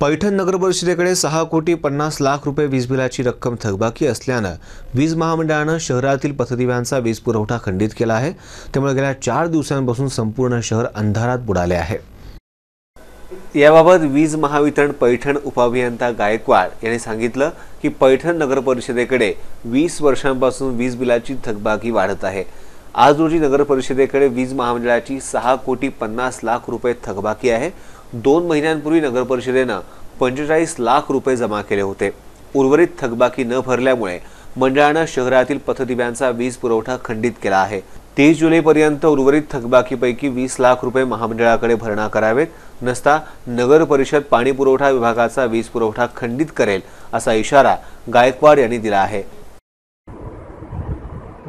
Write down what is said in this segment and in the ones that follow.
पैठण नगर परिषदेकडे सहा कोटी पन्नास लाख रुपये वीज बिलाची रक्कम थकबाकी असल्यानं वीज महामंडळानं शहरातील पथदिव्यांचा वीज पुरवठा खंडित केला आहे. त्यामुळे गेल्या चार दिवसांपासून संपूर्ण शहर अंधारात बुडाले आहे. याबाबत वीज महावितरण पैठण उपअभियंता गायकवाड यांनी सांगितलं की पैठण नगर परिषदेकडे वीस वर्षांपासून वीज बिलाची थकबाकी वाढत आहे. आज रोजी नगर परिषदेकडे वीज महामंडळाची सहा कोटी पन्नास लाख रुपये थकबाकी आहे. दोन महिन्यांपूर्वी नगर परिषदेनं पंचेचाळीस लाख रुपये जमा केले होते. उर्वरित थकबाकी न भरल्यामुळे मंडळानं शहरातील पथदिव्यांचा वीज पुरवठा खंडित केला आहे. तीस जुलैपर्यंत उर्वरित थकबाकीपैकी वीस लाख रुपये महामंडळाकडे भरणा करावेत. नसता नगर परिषद पाणी पुरवठा विभागाचा वीज पुरवठा खंडित करेल असा इशारा गायकवाड यांनी दिला आहे.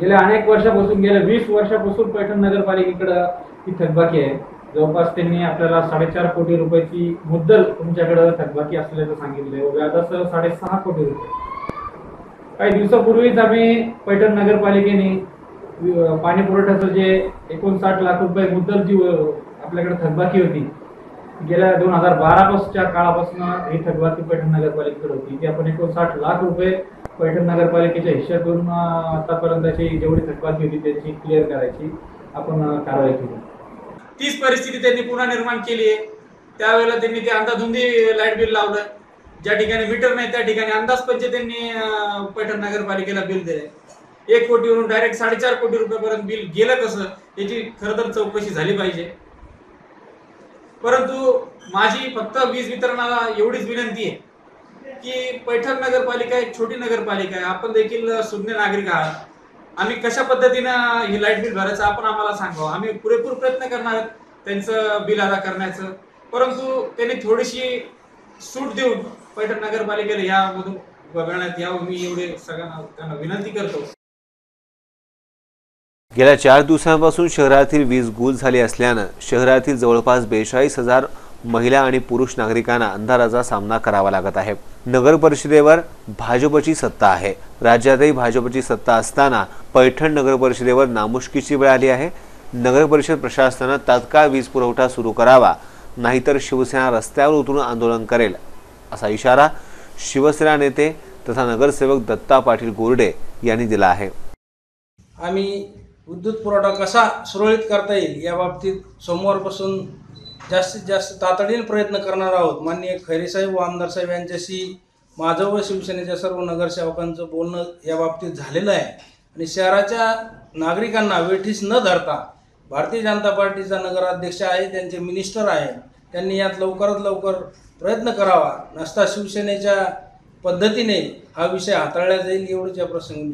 गेल्या अनेक वर्षापासून गेल्या वीस वर्षापासून पैठण नगरपालिकेकडं ही थकबाकी आहे. जवळपास त्यांनी आपल्याला साडेचार कोटी रुपयाची मुद्दल तुमच्याकडं थकबाकी असल्याचं सांगितलंय. व व्याजासह साडेसहा कोटी रुपये. काही दिवसापूर्वीच आम्ही पैठण नगरपालिकेने पाणी पुरवठ्याचं जे एकोणसाठ लाख रुपये मुद्दल जी आपल्याकडे थकबाकी होती गेल्या दोन हजार बारापासूनच्या काळापासून ही थकबाकी पैठण नगरपालिकेकडे होती. ती आपण एकोणसाठ लाख रुपये पैठण नगरपालिकेच्या हिश्श्यातून आतापर्यंतची जेवढी थकबाकी होती त्याची क्लिअर करायची आपण कारवाई केली. तीच परिस्थिती त्यांनी पुन्हा निर्माण केली आहे. त्यावेळेला त्यांनी ते अंदाधुंदी लाइट बिल लावलं. ज्या ठिकाणी मीटर नाही त्या ठिकाणी अंदाजपंचे त्यांनी पैठण नगरपालिकेला बिल दिले. एक कोटीवरून डायरेक्ट साडेचार कोटी रुपयापर्यंत बिल गेलं कसं याची खरं तर चौकशी झाली पाहिजे. परंतु माझी फक्त वीज वितरणाला एवढीच विनंती आहे की पैठण नगरपालिका एक छोटी नगरपालिका आहे. आपण देखील सुज्ञ नागरिक आहात. आम्ही कशा पद्धतीनं ही लाइट बिल भरायचं आपण आम्हाला सांगावं. आम्ही पुरेपूर प्रयत्न करणार आहेत त्यांचं बिल अदा करण्याचं. परंतु त्यांनी थोडीशी सूट देऊन पैठण नगरपालिकेला यामधून वगळण्यात यावं. मी एवढे सगळ्यांना त्यांना विनंती करतो. गेल्या चार दिवसांपासून शहरातील वीज गुल झाली असल्यानं शहरातील जवळपास बेचाळीस हजार महिला आणि पुरुष नागरिकांना अंधाराचा सामना करावा लागत आहे. नगर परिषदेवर भाजपची सत्ता आहे. राज्यातही भाजपची सत्ता असताना पैठण नगर परिषदेवर नामुष्कीची वेळ आली आहे. नगर परिषद प्रशासनानं तात्काळ वीज पुरवठा सुरू करावा नाहीतर शिवसेना रस्त्यावर उतरून आंदोलन करेल असा इशारा शिवसेना नेते तथा नगरसेवक दत्ता पाटील गोरडे यांनी दिला आहे. आम्ही विद्युत पुरवठा कसा सुरळीत करता येईल या बाबतीत सोमवारपासून जास्तीत जास्त तातडीने प्रयत्न करणार आहोत. माननीय खैरेसाहेब व आमदार साहेब यांच्याशी माझं व शिवसेनेच्या सर्व नगरसेवकांचं बोलणं या बाबतीत झालेलं आहे. आणि शहराच्या नागरिकांना वेठीस न धरता भारतीय जनता पार्टीचा नगराध्यक्ष आहे त्यांचे मिनिस्टर आहे त्यांनी यात लवकरात लवकर प्रयत्न करावा. नसता शिवसेनेच्या पद्धतीने हा विषय हाताळला जाईल एवढंच या प्रसंगी